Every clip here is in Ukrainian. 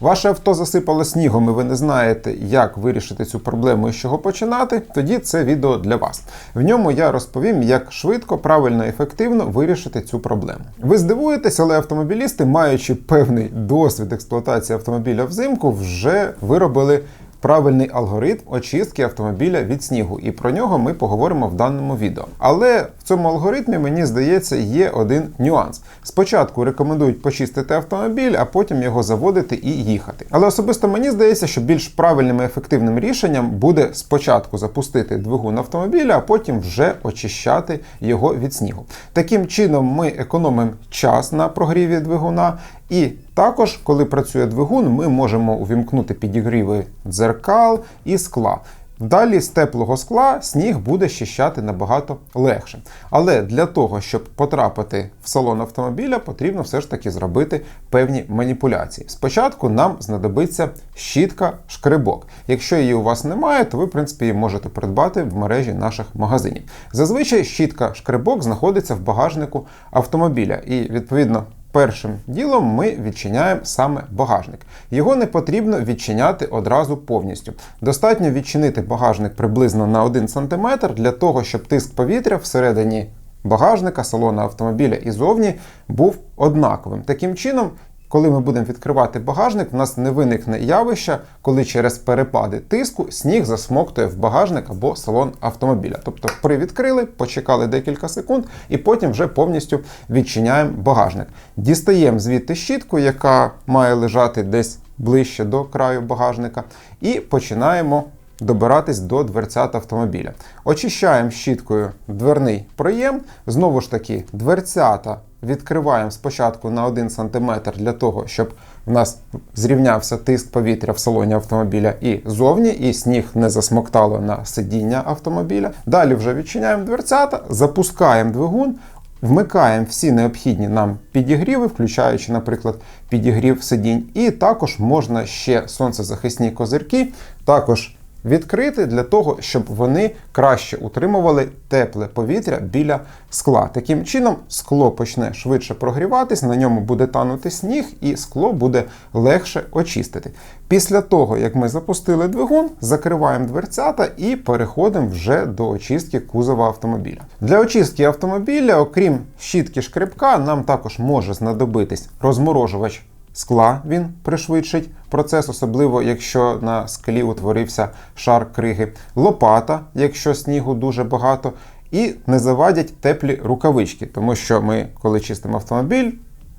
Ваше авто засипало снігом, і ви не знаєте, як вирішити цю проблему і з чого починати. Тоді це відео для вас. В ньому я розповім, як швидко, правильно і ефективно вирішити цю проблему. Ви здивуєтесь, але автомобілісти, маючи певний досвід експлуатації автомобіля взимку, вже виробили. Правильний алгоритм очистки автомобіля від снігу, і про нього ми поговоримо в даному відео. Але в цьому алгоритмі, мені здається, є один нюанс. Спочатку рекомендують почистити автомобіль, а потім його заводити і їхати. Але особисто мені здається, що більш правильним і ефективним рішенням буде спочатку запустити двигун автомобіля, а потім вже очищати його від снігу. Таким чином, ми економимо час на прогріві двигуна. І також, коли працює двигун, ми можемо увімкнути підігріви дзеркал і скла. Далі з теплого скла сніг буде щищати набагато легше. Але для того, щоб потрапити в салон автомобіля, потрібно все ж таки зробити певні маніпуляції. Спочатку нам знадобиться щітка шкребок. Якщо її у вас немає, то ви, в принципі, її можете придбати в мережі наших магазинів. Зазвичай щітка шкребок знаходиться в багажнику автомобіля, і відповідно. Першим ділом ми відчиняємо саме багажник. Його не потрібно відчиняти одразу повністю. Достатньо відчинити багажник приблизно на 1 см для того, щоб тиск повітря всередині багажника, салона автомобіля і зовні був однаковим. Таким чином, коли ми будемо відкривати багажник, в нас не виникне явища, коли через перепади тиску сніг засмоктує в багажник або салон автомобіля. Тобто привідкрили, почекали декілька секунд і потім вже повністю відчиняємо багажник. Дістаємо звідти щітку, яка має лежати десь ближче до краю багажника, і починаємо. Добиратись до дверцят автомобіля. Очищаємо щіткою дверний проєм. Знову ж таки, дверцята відкриваємо спочатку на 1 см для того, щоб в нас зрівнявся тиск повітря в салоні автомобіля і зовні, і сніг не засмоктало на сидіння автомобіля. Далі вже відчиняємо дверцята, запускаємо двигун. Вмикаємо всі необхідні нам підігріви, включаючи, наприклад, підігрів сидінь, і також можна ще сонцезахисні козирки також відкрити для того, щоб вони краще утримували тепле повітря біля скла. Таким чином, скло почне швидше прогріватись, на ньому буде танути сніг, і скло буде легше очистити. Після того, як ми запустили двигун, закриваємо дверцята і переходимо вже до очистки кузова автомобіля. Для очистки автомобіля, окрім щітки шкребка, нам також може знадобитись розморожувач скла він пришвидшить процес, особливо якщо на склі утворився шар криги, лопата, якщо снігу дуже багато, і не завадять теплі рукавички, тому що ми, коли чистимо автомобіль,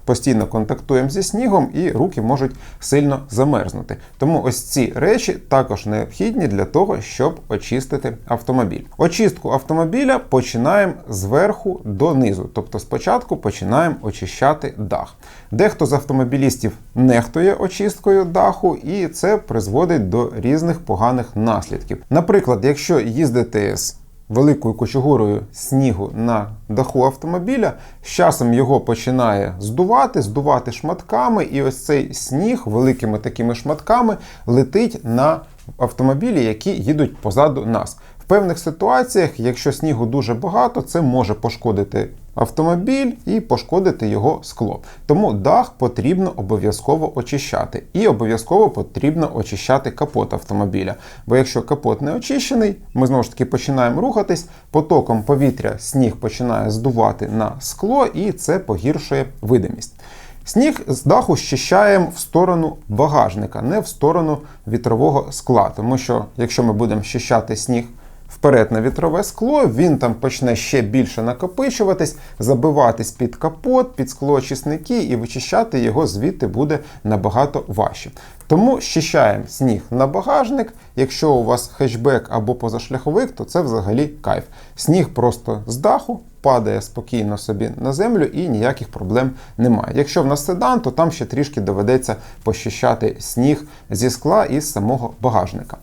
постійно контактуємо зі снігом і руки можуть сильно замерзнути. Тому ось ці речі також необхідні для того, щоб очистити автомобіль. Очистку автомобіля починаємо зверху донизу, тобто спочатку починаємо очищати дах. Дехто з автомобілістів нехтує очисткою даху, і це призводить до різних поганих наслідків. Наприклад, якщо їздити з великою кучугурою снігу на даху автомобіля, з часом його починає здувати, здувати шматками, і ось цей сніг великими такими шматками летить на автомобілі, які їдуть позаду нас. В певних ситуаціях, якщо снігу дуже багато, це може пошкодити автомобіль і пошкодити його скло. Тому дах потрібно обов'язково очищати. І обов'язково потрібно очищати капот автомобіля. Бо якщо капот не очищений, ми знову ж таки починаємо рухатись, потоком повітря сніг починає здувати на скло, і це погіршує видимість. Сніг з даху щищаємо в сторону багажника, не в сторону вітрового скла. Тому що, якщо ми будемо щищати сніг вперед на вітрове скло, він там почне ще більше накопичуватись, забиватись під капот, під склоочисники і вичищати його звідти буде набагато важче. Тому щищаємо сніг на багажник. Якщо у вас хетчбек або позашляховик, то це взагалі кайф. Сніг просто з даху. Падає спокійно собі на землю і ніяких проблем немає. Якщо в нас седан, то там ще трішки доведеться пощищати сніг зі скла із самого багажника.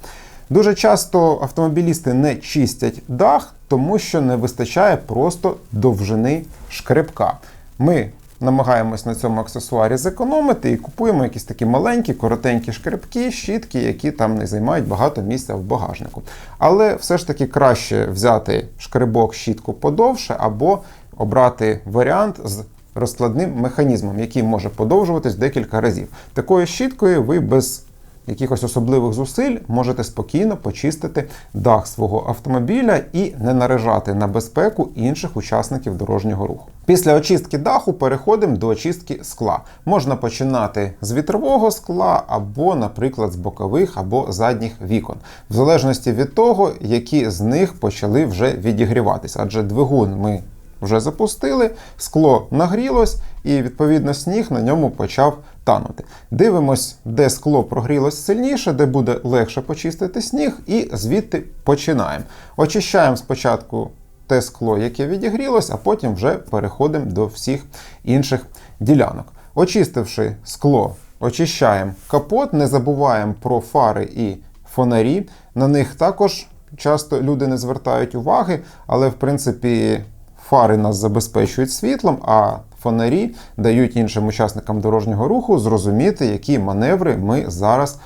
Дуже часто автомобілісти не чистять дах, тому що не вистачає просто довжини шкребка. Ми намагаємось на цьому аксесуарі зекономити і купуємо якісь такі маленькі, коротенькі шкребки, щітки, які там не займають багато місця в багажнику. Але все ж таки краще взяти шкребок, щітку подовше або обрати варіант з розкладним механізмом, який може подовжуватись декілька разів. Такою щіткою ви без якихось особливих зусиль можете спокійно почистити дах свого автомобіля і не наражати на безпеку інших учасників дорожнього руху. Після очистки даху переходимо до очистки скла. Можна починати з вітрового скла або, наприклад, з бокових або задніх вікон, в залежності від того, які з них почали вже відігріватися. Адже двигун ми вже запустили, скло нагрілось, і відповідно сніг на ньому почав танути. Дивимось, де скло прогрілось сильніше, де буде легше почистити сніг, і звідти починаємо. Очищаємо спочатку те скло, яке відігрілось, а потім вже переходимо до всіх інших ділянок. Очистивши скло, очищаємо капот, не забуваємо про фари і фонарі. На них також часто люди не звертають уваги, але в принципі фари нас забезпечують світлом, а фонарі дають іншим учасникам дорожнього руху зрозуміти, які маневри ми зараз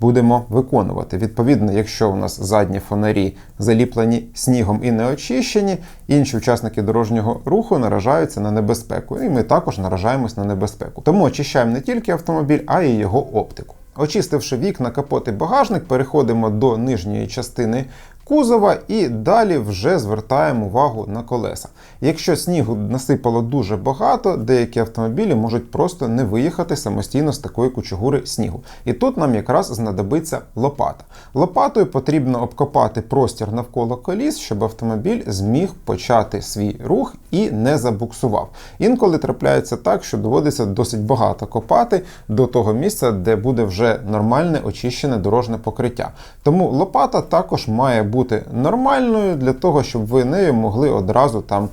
будемо виконувати. Відповідно, якщо у нас задні фонарі заліплені снігом і не очищені, інші учасники дорожнього руху наражаються на небезпеку, і ми також наражаємось на небезпеку. Тому очищаємо не тільки автомобіль, а й його оптику. Очистивши вікна, капот і багажник, переходимо до нижньої частини кузова і далі вже звертаємо увагу на колеса. Якщо снігу насипало дуже багато, деякі автомобілі можуть просто не виїхати самостійно з такої кучугури снігу. І тут нам якраз знадобиться лопата. Лопатою потрібно обкопати простір навколо коліс, щоб автомобіль зміг почати свій рух і не забуксував. Інколи трапляється так, що доводиться досить багато копати до того місця, де буде вже нормальне очищене дорожне покриття. Тому лопата також має бути нормальною для того, щоб ви нею могли одразу там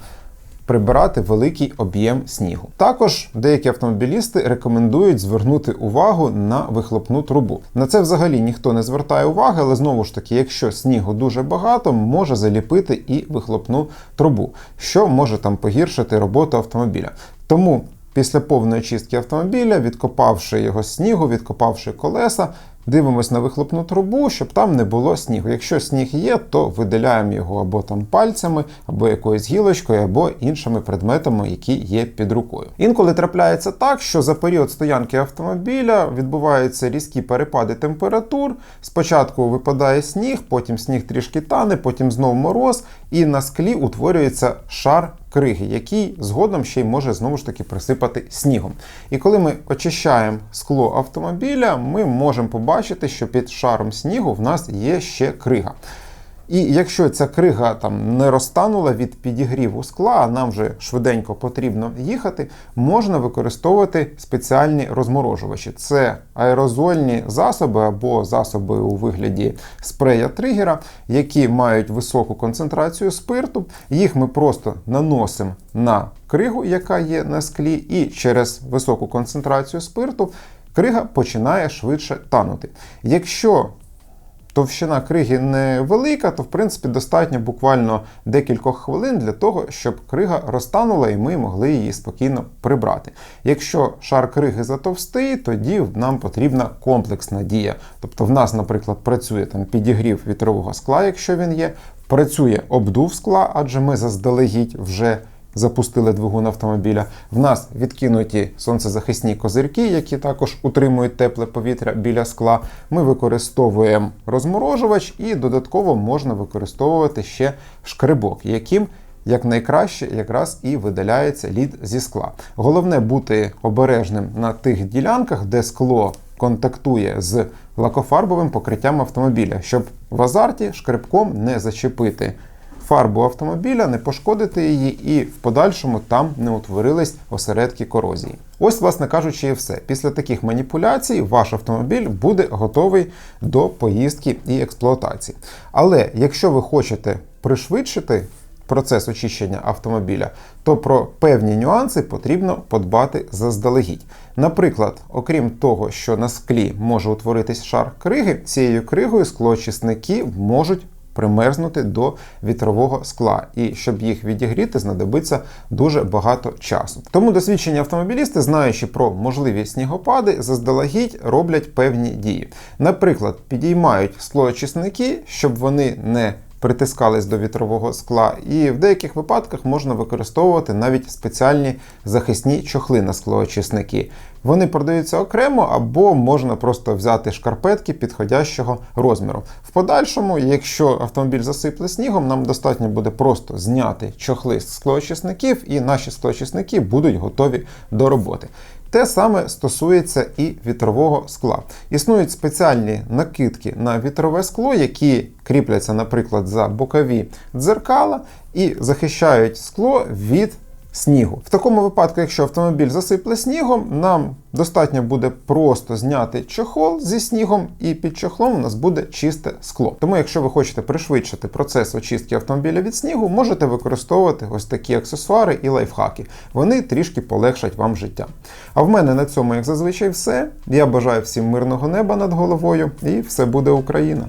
прибирати великий об'єм снігу. Також деякі автомобілісти рекомендують звернути увагу на вихлопну трубу. На це взагалі ніхто не звертає уваги, але знову ж таки, якщо снігу дуже багато, може заліпити і вихлопну трубу, що може там погіршити роботу автомобіля. Тому після повної чистки автомобіля, відкопавши його снігу, відкопавши колеса, Дивимось на вихлопну трубу, щоб там не було снігу. Якщо сніг є, то видаляємо його або там пальцями, або якоюсь гілочкою, або іншими предметами, які є під рукою. Інколи трапляється так, що за період стоянки автомобіля відбуваються різкі перепади температур. Спочатку випадає сніг, потім сніг трішки тане, потім знов мороз, і на склі утворюється шар криги, який згодом ще й може знову ж таки присипати снігом. І коли ми очищаємо скло автомобіля, ми можемо побачити, що під шаром снігу в нас є ще крига. І якщо ця крига там не розтанула від підігріву скла, а нам вже швиденько потрібно їхати, можна використовувати спеціальні розморожувачі. Це аерозольні засоби або засоби у вигляді спрея тригера, які мають високу концентрацію спирту. Їх ми просто наносимо на кригу, яка є на склі, і через високу концентрацію спирту. Крига починає швидше танути. Якщо товщина криги невелика, то в принципі достатньо буквально декількох хвилин для того, щоб крига розтанула і ми могли її спокійно прибрати. Якщо шар криги затовстий, тоді нам потрібна комплексна дія. Тобто в нас, наприклад, працює там підігрів вітрового скла, якщо він є, працює обдув скла, адже ми заздалегідь вже запустили двигун автомобіля. В нас відкинуті сонцезахисні козирки, які також утримують тепле повітря біля скла. Ми використовуємо розморожувач і додатково можна використовувати ще шкребок, яким як найкраще якраз і видаляється лід зі скла. Головне бути обережним на тих ділянках, де скло контактує з лакофарбовим покриттям автомобіля, щоб в азарті шкребком не зачепити фарбу автомобіля, не пошкодити її, і в подальшому там не утворились осередки корозії. Ось, власне кажучи, і все. Після таких маніпуляцій ваш автомобіль буде готовий до поїздки і експлуатації. Але якщо ви хочете пришвидшити процес очищення автомобіля, то про певні нюанси потрібно подбати заздалегідь. Наприклад, окрім того, що на склі може утворитись шар криги, цією кригою склоочисники можуть примерзнути до вітрового скла, і щоб їх відігріти, знадобиться дуже багато часу. Тому досвідчені автомобілісти, знаючи про можливі снігопади, заздалегідь роблять певні дії. Наприклад, підіймають склоочисники, щоб вони не притискались до вітрового скла. І в деяких випадках можна використовувати навіть спеціальні захисні чохли на склоочисники. Вони продаються окремо або можна просто взяти шкарпетки підходящого розміру. В подальшому, якщо автомобіль засипле снігом, нам достатньо буде просто зняти чохли з склоочисників, і наші склоочисники будуть готові до роботи. Те саме стосується і вітрового скла. Існують спеціальні накидки на вітрове скло, які кріпляться, наприклад, за бокові дзеркала і захищають скло від снігу. В такому випадку, якщо автомобіль засипле снігом, нам достатньо буде просто зняти чохол зі снігом, і під чохлом у нас буде чисте скло. Тому, якщо ви хочете пришвидшити процес очистки автомобіля від снігу, можете використовувати ось такі аксесуари і лайфхаки. Вони трішки полегшать вам життя. А в мене на цьому, як зазвичай, все. Я бажаю всім мирного неба над головою, і все буде Україна!